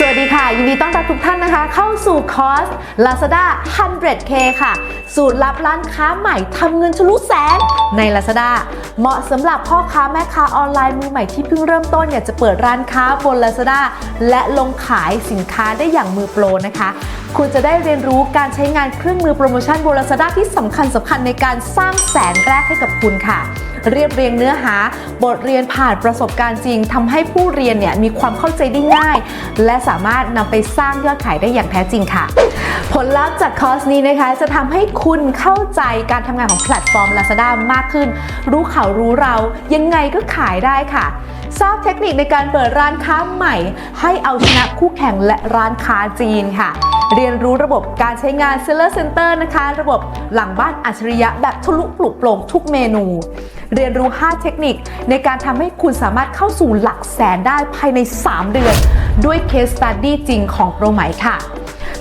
สวัสดีค่ะ ยินดีต้อนรับทุกท่านนะคะ เข้าสู่คอร์ส Lazada 100K ค่ะ สูตรลับร้านค้าใหม่ทำเงินทะลุแสนใน Lazada เหมาะสำหรับพ่อค้าแม่ค้าออนไลน์มือใหม่ที่เพิ่งเริ่มต้นอยากจะเปิดร้านค้าบน Lazada และลงขายสินค้าได้อย่างมือโปรนะคะ คุณจะได้เรียนรู้การใช้งานเครื่องมือโปรโมชั่นบน Lazada ที่สำคัญสำคัญในการสร้างแสนแรกให้กับคุณค่ะ เรียบเรียงเนื้อหา บทเรียนผ่านประสบการณ์จริงทำให้ผู้เรียนเนี่ยมีความเข้าใจได้ง่าย และสามารถนำไปสร้างยอดขายได้อย่างแท้จริงค่ะ ผลลัพธ์จากคอร์สนี้นะคะ จะทำให้คุณเข้าใจการทำงานของแพลตฟอร์ม Lazada มากขึ้น รู้เขารู้เรายังไงก็ขายได้ค่ะทราบเทคนิคในการเปิดร้านค้าใหม่ ให้เอาชนะคู่แข่งและร้านค้าจีนค่ะ เรียนรู้ระบบการใช้งาน Seller Center นะคะ ระบบหลังบ้านอัจฉริยะแบบทะลุปลุกโปร่งทุกเมนู เรียนรู้ 5 เทคนิคในการทำให้คุณสามารถเข้าสู่หลักแสนได้ภายใน 3 เดือน ด้วย Case Study จริงของโปรไหมค่ะ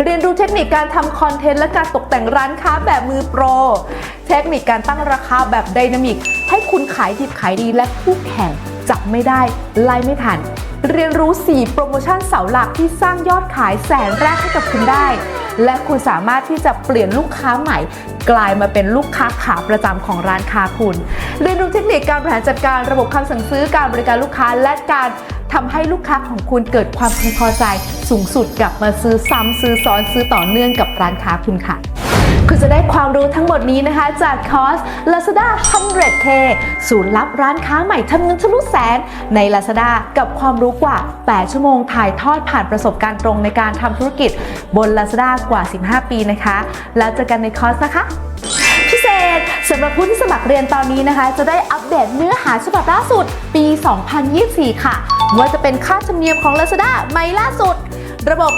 เรียนรู้เทคนิคการทำคอนเทนต์และการตกแต่งร้านค้าแบบมือโปร เทคนิคการตั้งราคาแบบไดนามิก ให้คุณขายดิบขายดีและคู่แข่ง จับไม่ได้ ไล่ไม่ทัน เรียนรู้ 4 โปรโมชั่นเสาหลักที่สร้างยอดขายแสนแรกให้กับคุณได้ และคุณสามารถที่จะเปลี่ยนลูกค้าใหม่ กลายมาเป็นลูกค้าขาประจำของร้านค้าคุณ เรียนรู้เทคนิคการบริหารจัดการระบบคำสั่งซื้อการบริการลูกค้าและการทำให้ลูกค้าของคุณเกิดความพึงพอใจ สูงสุดกลับมาซื้อซ้ำซื้อซ้อนซื้อต่อเนื่องกับร้านค้าคุณค่ะ คุณจะได้ความรู้ทั้งหมดนี้นะคะ จากคอร์ส Lazada 100K ศูนย์ลับร้านค้าใหม่ทำเงินทะลุแสน ใน Lazada กับความรู้กว่า 8 ชั่วโมงถ่ายทอดผ่านประสบการณ์ตรงในการทำธุรกิจ บน Lazada กว่า 15 ปีนะคะ แล้วเจอกันในคอร์สนะคะพิเศษสำหรับผู้ที่สมัครเรียนตอนนี้นะคะ จะได้อัปเดตเนื้อหาฉบับล่าสุด ปี 2024 ค่ะ ว่าจะเป็นค่าธรรมเนียมของ Lazada ใหม่ล่าสุด ระบบ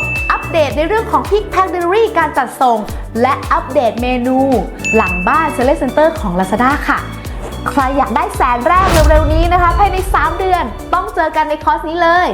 เดตในเรื่องของ Pick Pack Delivery การจัดส่ง และอัปเดตเมนู หลังบ้าน Seller Center ของ Lazada ค่ะ ใครอยากได้แสนแรกเร็วๆนี้นะคะ ภายใน 3 เดือน ต้องเจอกันในคอร์สนี้เลย